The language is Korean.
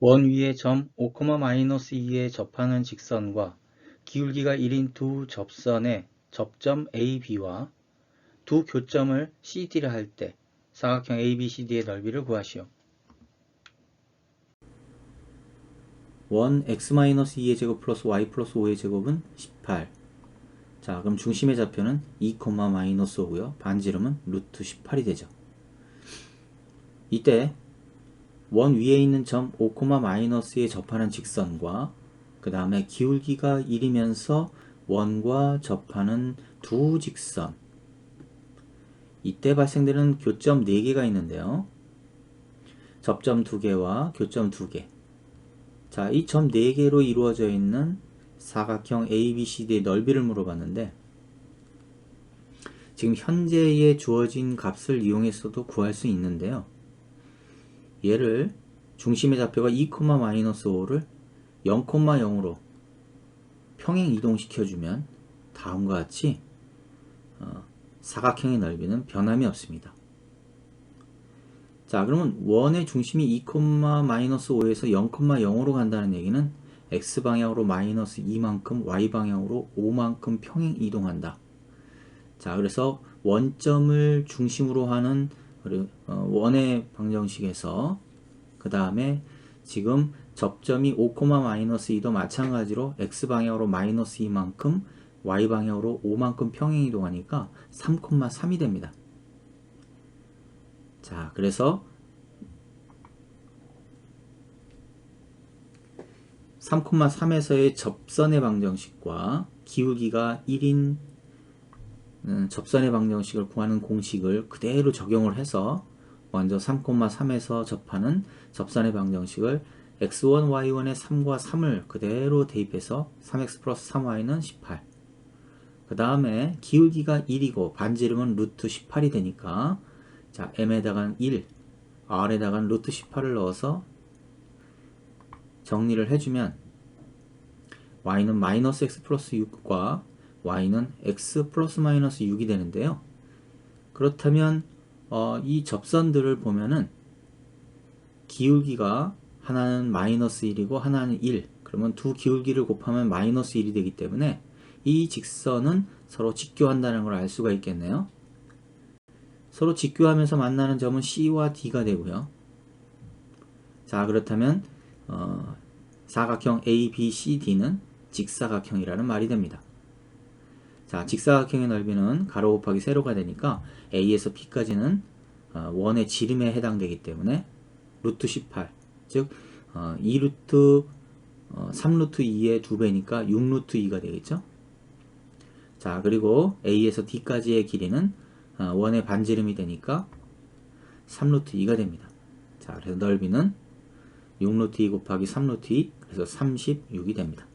원 위의 점 5,-2에 접하는 직선과 기울기가 1인 두 접선의 접점 AB와 두 교점을 CD를 할때 사각형 ABCD의 넓이를 구하시오. 원 x-2의 제곱 플러스 y 플러스 5의 제곱은 18. 자, 그럼 중심의 좌표는 2, 마이너스 5고요. 반지름은 루트 18이 되죠. 이때 원 위에 있는 점 5, 마이너스에 접하는 직선과 그 다음에 기울기가 1이면서 원과 접하는 두 직선 이때 발생되는 교점 4개가 있는데요. 접점 2개와 교점 2개 자, 이 점 4개로 이루어져 있는 사각형 ABCD의 넓이를 물어봤는데 지금 현재에 주어진 값을 이용해서도 구할 수 있는데요. 얘를 중심의 좌표가 2,-5를 0,0으로 평행 이동시켜주면 다음과 같이 어, 사각형의 넓이는 변함이 없습니다. 자 그러면 원의 중심이 2,-5에서 0,0으로 간다는 얘기는 x방향으로 마이너스 2만큼 y방향으로 5만큼 평행 이동한다. 자 그래서 원점을 중심으로 하는 어, 원의 방정식에서 그 다음에 지금 접점이 5,-2도 마찬가지로 x방향으로 마이너스 2만큼 y방향으로 5만큼 평행 이동하니까 3,3이 됩니다. 자 그래서 3,3에서의 접선의 방정식과 기울기가 1인 음, 접선의 방정식을 구하는 공식을 그대로 적용을 해서 먼저 3,3에서 접하는 접선의 방정식을 x1, y1의 3과 3을 그대로 대입해서 3x 플러스 3y는 18. 그 다음에 기울기가 1이고 반지름은 루트 18이 되니까 자 m에다가 1, r에다가 루트 18을 넣어서 정리를 해주면 y는 마이너스 x 플러스 6과 y는 x 플러스 마이너스 6이 되는데요. 그렇다면 어, 이 접선들을 보면은 기울기가 하나는 마이너스 1이고 하나는 1 그러면 두 기울기를 곱하면 마이너스 1이 되기 때문에 이 직선은 서로 직교한다는 걸 알 수가 있겠네요. 서로 직교하면서 만나는 점은 C와 D가 되고요. 자 그렇다면 어, 사각형 ABCD는 직사각형이라는 말이 됩니다. 자, 직사각형의 넓이는 가로 곱하기 세로가 되니까 A에서 B까지는 어, 원의 지름에 해당되기 때문에 루트 18, 즉 어, 2루트 어, 3루트 2의 2배니까 6루트 2가 되겠죠. 자, 그리고 A에서 D까지의 길이는 어, 원의 반지름이 되니까 3루트 2가 됩니다. 자, 그래서 넓이는 6루트 2 곱하기 3루트 2, 그래서 36이 됩니다.